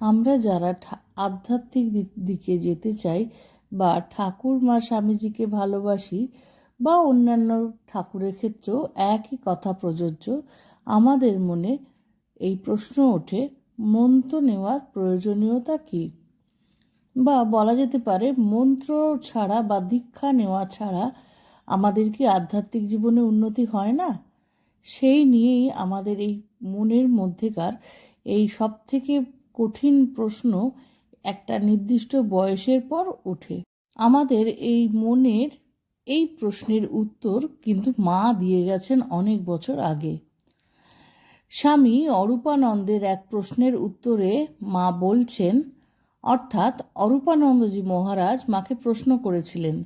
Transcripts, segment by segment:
আমরা যারা আধ্যাত্মিক দিকে যেতে চাই বা ঠাকুর মা স্বামীজিকে ভালোবাসি বা অন্যান্য ঠাকুরের ক্ষেত্রেও একই কথা প্রযোজ্য, আমাদের মনে এই প্রশ্ন ওঠে, মন্ত্র নেওয়ার প্রয়োজনীয়তা কী? বা বলা যেতে পারে, মন্ত্র ছাড়া বা দীক্ষা নেওয়া ছাড়া আমাদের কি আধ্যাত্মিক জীবনে উন্নতি হয় না? সেই নিয়েই আমাদের এই মনের মধ্যেকার এই সব থেকে কঠিন প্রশ্ন একটা নির্দিষ্ট বয়সের পর ওঠে। আমাদের এই মনের এই প্রশ্নের উত্তর কিন্তু মা দিয়ে গেছেন অনেক বছর আগে। স্বামী অরূপানন্দের এক প্রশ্নের উত্তরে মা বলছেন, অর্থাৎ অরূপানন্দজি মহারাজ মাকে প্রশ্ন করেছিলেন,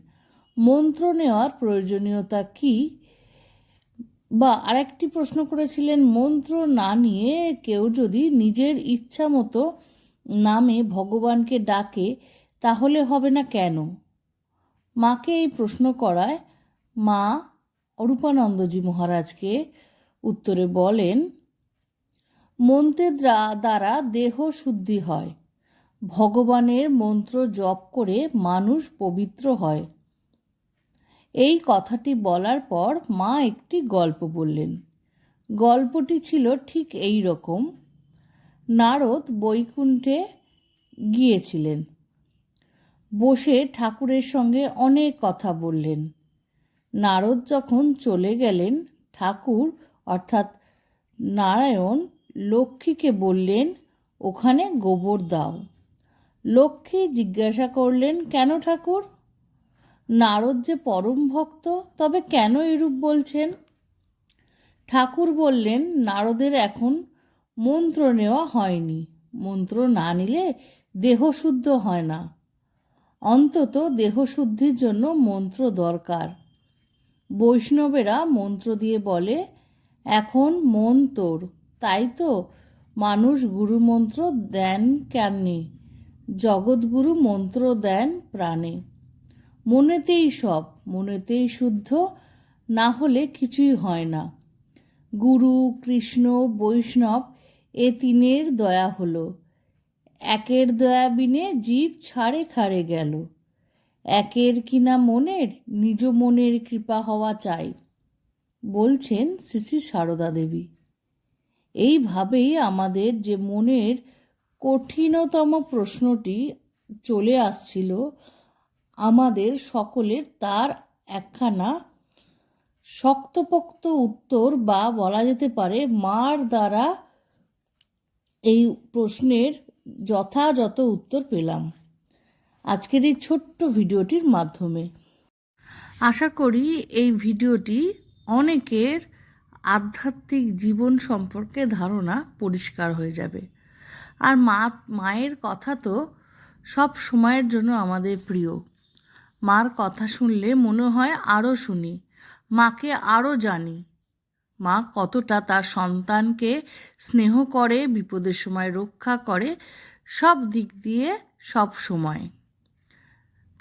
মন্ত্র নেওয়ার প্রয়োজনীয়তা কি বা আরেকটি প্রশ্ন করেছিলেন, মন্ত্র না নিয়ে কেউ যদি নিজের ইচ্ছা মতো নামে ভগবানকে ডাকে, তাহলে হবে না কেন? মাকে এই প্রশ্ন করায় মা অরূপানন্দজি মহারাজকে উত্তরে বলেন মন্ত্রের দ্বারা দেহ শুদ্ধি হয়। ভগবানের মন্ত্র জপ করে মানুষ পবিত্র হয়। এই কথাটি বলার পর মা একটি গল্প বললেন। গল্পটি ছিল ঠিক এই রকম। নারদ বৈকুণ্ঠে গিয়েছিলেন। বসে ঠাকুরের সঙ্গে অনেক কথা বললেন। নারদ যখন চলে গেলেন, ঠাকুর অর্থাৎ নারায়ণ লক্ষ্মীকে বললেন, ওখানে গোবর দাও। লক্ষ্মী জিজ্ঞাসা করলেন, কেন ঠাকুর? নারদ যে পরম ভক্ত, তবে কেন এরূপ বলছেন? ঠাকুর বললেন, নারদের এখন মন্ত্র নেওয়া হয়নি। মন্ত্র না নিলে দেহ শুদ্ধ হয় না। অন্তত দেহশুদ্ধির জন্য মন্ত্র দরকার। বৈষ্ণবেরা মন্ত্র দিয়ে বলে, এখন মন তোর। তাই তো মানুষ গুরু মন্ত্র দেন কেমনি? জগৎগুরু মন্ত্র দেন প্রাণে। মনেতেই সব, মনেতেই শুদ্ধ, না হলে কিছুই হয় না। গুরু, কৃষ্ণ, বৈষ্ণব, এ তিনের দয়া হলো। একের দয়া বিনে জীব ছাড়ে খাড়ে গেল। একের কিনা মনের, নিজ মনের কৃপা হওয়া চাই, বলছেন শ্রী সারদা দেবী। এইভাবেই আমাদের যে মনের কঠিনতম প্রশ্নটি চলে আসছিল আমাদের সকলের তার একখানা শক্তপোক্ত উত্তর বা বলা যেতে পারে মার দ্বারা এই প্রশ্নের যথাযথ উত্তর পেলাম। আজকের এই ছোট্ট ভিডিওটির মাধ্যমে। আশা করি এই ভিডিওটি অনেকের আধ্যাত্মিক জীবন সম্পর্কে ধারণা পরিষ্কার হয়ে যাবে। আর মা, মায়ের কথা তো সব সময়ের জন্য আমাদের প্রিয়। মার কথা শুনলে মনে হয় আরও শুনি, মাকে আরও জানি। মা কতটা তার সন্তানকে স্নেহ করে, বিপদের সময় রক্ষা করে, সব দিক দিয়ে সব সময়।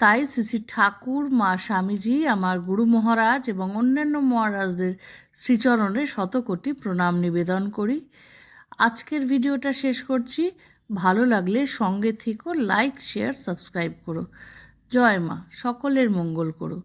তাই শ্রী ঠাকুর, মা স্বামীজি, আমার গুরু মহারাজ এবং অন্যান্য মহারাজদের শ্রীচরণে শতকোটি প্রণাম নিবেদন করি। আজকের ভিডিওটা শেষ করছি। ভালো লাগলে সঙ্গে থেকো লাইক, শেয়ার, সাবস্ক্রাইব করো। জয় মা সকলের মঙ্গল করো।